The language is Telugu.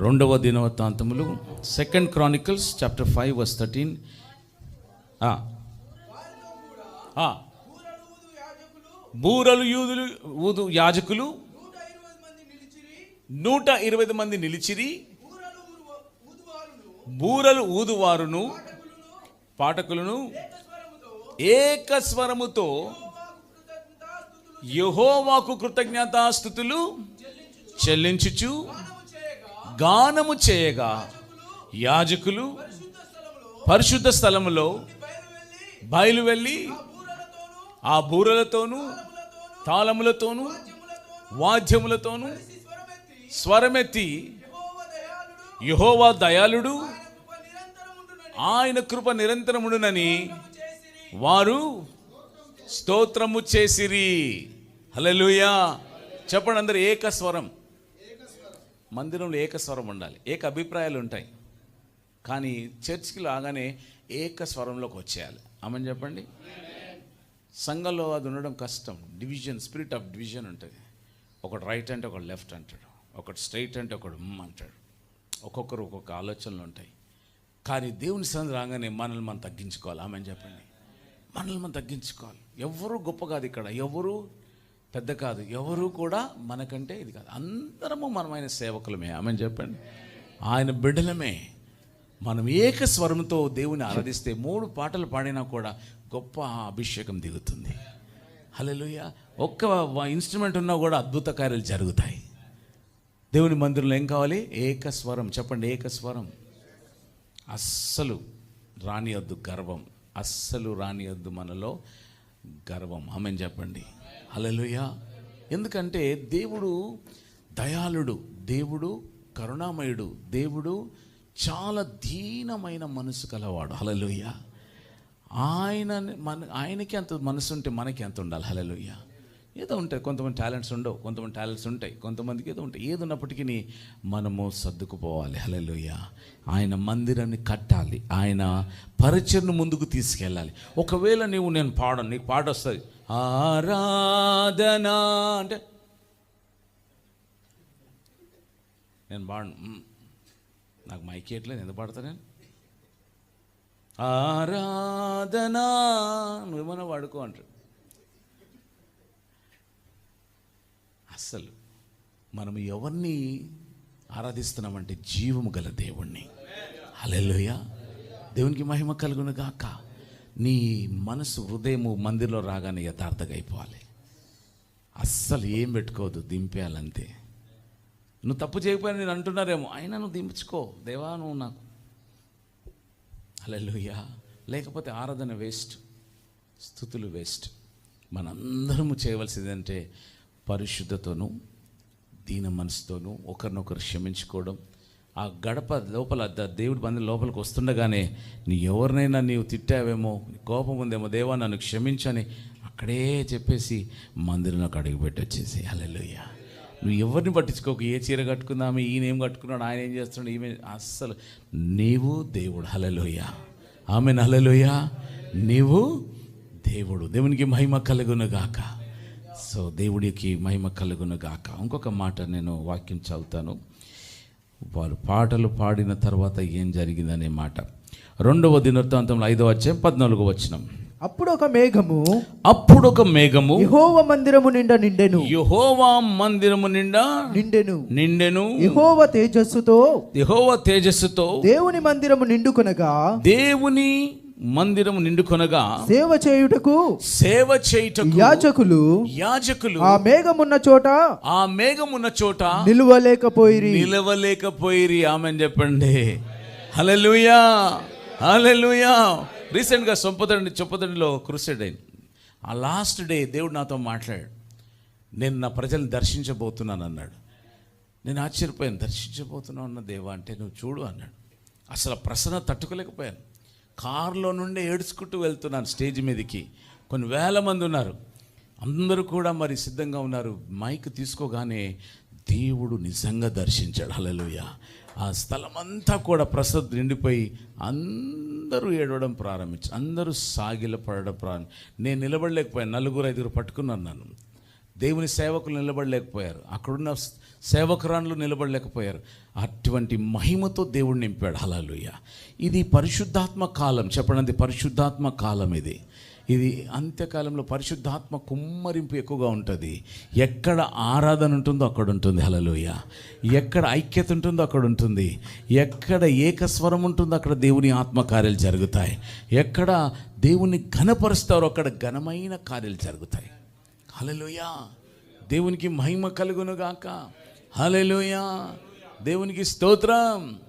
రెండవ దినవృత్తాంతములు second Chronicles chapter five verse thirteen బూరలు యూదులు ఊదు యాజకులు నూట ఇరవై మంది నిలిచిరి. బూరలు ఊదువారును పాఠకులను ఏకస్వరముతో యహోవాకు కృతజ్ఞతాస్థుతులు చెల్లించుచు గానము చేయగా యాజకులు పరిశుద్ధ స్థలములో బయలు వెళ్ళి ఆ బూరలతోనూ తాళములతోనూ వాద్యములతోనూ స్వరమెత్తి యహోవా దయాళుడు ఆయన కృప నిరంతరముడునని వారు స్తోత్రము చేసిరి. హలలుయా చెప్పండి అందరు ఏకస్వరం. మందిరంలో ఏకస్వరం ఉండాలి. ఏక అభిప్రాయాలు ఉంటాయి. కానీ చర్చ్కి లాగానే ఏక స్వరంలోకి వచ్చేయాలి. ఆమెను చెప్పండి? సంఘంలో అది ఉండడం కష్టం. డివిజన్ స్పిరిట్ ఆఫ్ డివిజన్ ఉంటుంది. ఒకడు రైట్ అంటే ఒకడు లెఫ్ట్ అంటాడు. ఒకడు స్ట్రైట్ అంటే ఒకడు ఉమ్ అంటాడు. ఒక్కొక్కరు ఒక్కొక్క ఆలోచనలు ఉంటాయి. కానీ దేవుని సంధి రాగానే మనల్ని మనం తగ్గించుకోవాలి. ఆమెను చెప్పండి? మనల్ని మనం తగ్గించుకోవాలి. ఎవరు గొప్ప కాదు ఇక్కడ. ఎవరు పెద్ద కాదు. ఎవరు కూడా మనకంటే ఇది కాదు. అందరము మనమైన సేవకులమే. ఆమె చెప్పండి. ఆయన బిడ్డలమే. మనం ఏక స్వరంతో దేవుని ఆరాధిస్తే మూడు పాటలు పాడినా కూడా గొప్ప అభిషేకం దిగుతుంది. హలోయ ఒక్క ఇన్స్ట్రుమెంట్ ఉన్నా కూడా అద్భుత కార్యాలు జరుగుతాయి. దేవుని మందిరంలో ఏం కావాలి? ఏకస్వరం చెప్పండి ఏకస్వరం అస్సలు రానియొద్దు గర్వం. అస్సలు రానియొద్దు మనలో గర్వం. ఆమెను చెప్పండి. హల్లెలూయా. ఎందుకంటే దేవుడు దయాళుడు దేవుడు కరుణామయుడు దేవుడు చాలా దీనమైన మనసు కలవాడు. హలలుయ ఆయన మన ఆయనకి అంత మనసు ఉంటే మనకి ఎంత ఉండాలి? హలలుయ ఏదో ఉంటాయి కొంతమంది టాలెంట్స్ ఉండవు కొంతమంది టాలెంట్స్ ఉంటాయి కొంతమందికి ఏదో ఉంటాయి. ఏది ఉన్నప్పటికీ మనము సర్దుకుపోవాలి. హలలుయ ఆయన మందిరాన్ని కట్టాలి ఆయన పరిచయను ముందుకు తీసుకెళ్ళాలి. ఒకవేళ నీవు నేను పాడను నీకు పాట వస్తుంది ఆరాధన అంటే నేను పాడను. నాకు మైక్ ఇవ్వట్లేదు ఎందుకు పాడతా నేను? ఆరాధన నువ్వేమన్నా వాడుకో అంటాడు అస్సలు మనం ఎవరిని ఆరాధిస్తున్నామంటే జీవము గల దేవుణ్ణి. అలెలుయ దేవునికి మహిమ కలుగును గాక. నీ మనసు హృదయము మందిర్లో రాగానే యథార్థగా అయిపోవాలి. అస్సలు ఏం పెట్టుకోవద్దు దింపేయాలంతే. నువ్వు తప్పు చేయకపోయినా నేను అంటున్నారేమో అయినా నువ్వు దింపుచుకో దేవా నువ్వు నాకు. హల్లెలూయా. లేకపోతే ఆరాధన వేస్ట్ స్థుతులు వేస్ట్. మనందరము చేయవలసింది అంటే పరిశుద్ధతోనూ దీన మనసుతోనూ ఒకరినొకరు క్షమించుకోవడం ఆ గడప లోపల దేవుడి మంది లోపలికి వస్తుండగానే నీ ఎవరినైనా నీవు తిట్టావేమో కోపం ఉందేమో దేవా నన్ను క్షమించని అక్కడే చెప్పేసి మందిరంలోకి అడుగుపెట్టి వచ్చేసి అలెలుయ్య నువ్వు ఎవరిని పట్టించుకోకు? ఏ చీర కట్టుకుందామే ఈయన ఏం కట్టుకున్నాడు? ఆయన ఏం చేస్తున్నాడు? ఈమె అస్సలు నీవు దేవుడు. హలలోయ ఆమె హలలోయ నీవు దేవుడు. దేవునికి మహిమ కలుగును గాక. సో దేవుడికి మహిమ కలుగును గాక. ఇంకొక మాట నేను వాక్యం చదువుతాను. వారు పాటలు పాడిన తర్వాత ఏం జరిగిందనే మాట. రెండవ దినవృత్తాంతంలో ఐదవ వచ్చే పద్నాలుగో వచ్చినం అప్పుడు ఒక మేఘము అప్పుడు ఒక మేఘము యెహోవ మందిరము నిండా నిండెను. యహోవా మందిరము నిండా నిండెను. నిండెను. యెహోవ తేజస్సుతో యహోవ తేజస్సుతో దేవుని మందిరము నిండుకొనగా దేవుని మందిరము నిండుకొనగా సేవ చేయుటకు సేవ చేయుటకు యాజకులు యాజకులు ఆ మేఘమున్న చోట ఆ మేఘమున్న చోట నిలువలేకపోయిరి. నిలవలేకపోయిరి. ఆమె చెప్పండి. హల్లెలూయా! హల్లెలూయా! రీసెంట్గా సొంపదండి చొప్పదండిలో క్రూసెడ్ అయింది. ఆ లాస్ట్ డే దేవుడు నాతో మాట్లాడాడు. నేను నా ప్రజల్ని దర్శించబోతున్నాను అన్నాడు. నేను ఆశ్చర్యపోయాను. దర్శించబోతున్నావు అన్న దేవా అంటే నువ్వు చూడు అన్నాడు. అసలు ప్రసన్న తట్టుకోలేకపోయాను. కారులో నుండి ఏడ్చుకుంటూ వెళ్తున్నాను స్టేజ్ మీదకి. కొన్ని వేల మంది ఉన్నారు. అందరూ కూడా మరి సిద్ధంగా ఉన్నారు. మైక్ తీసుకోగానే దేవుడు నిజంగా దర్శించాడు. హలలుయ ఆ స్థలం అంతా కూడా ప్రసద్ నిండిపోయి అందరూ ఏడవడం ప్రారంభించి అందరూ సాగిల పడడం ప్రారంభం నేను నిలబడలేకపోయాను. నలుగురు ఐదుగురు పట్టుకున్నాను నన్ను. దేవుని సేవకులు నిలబడలేకపోయారు. అక్కడున్న సేవకురాన్లు నిలబడలేకపోయారు. అటువంటి మహిమతో దేవుడు నింపాడు. హలలుయ ఇది పరిశుద్ధాత్మ కాలం. చెప్పండి పరిశుద్ధాత్మ కాలం ఇది. ఇది అంత్యకాలంలో పరిశుద్ధాత్మ కుమ్మరింపు ఎక్కువగా ఉంటుంది. ఎక్కడ ఆరాధన ఉంటుందో అక్కడ ఉంటుంది. హలలోయ ఎక్కడ ఐక్యత ఉంటుందో అక్కడ ఉంటుంది. ఎక్కడ ఏకస్వరం ఉంటుందో అక్కడ దేవుని ఆత్మకార్యాలు జరుగుతాయి. ఎక్కడ దేవుని ఘనపరుస్తారో అక్కడ ఘనమైన కార్యాలు జరుగుతాయి. హలలుయా దేవునికి మహిమ కలుగునుగాక. హలలుయా దేవునికి స్తోత్రం.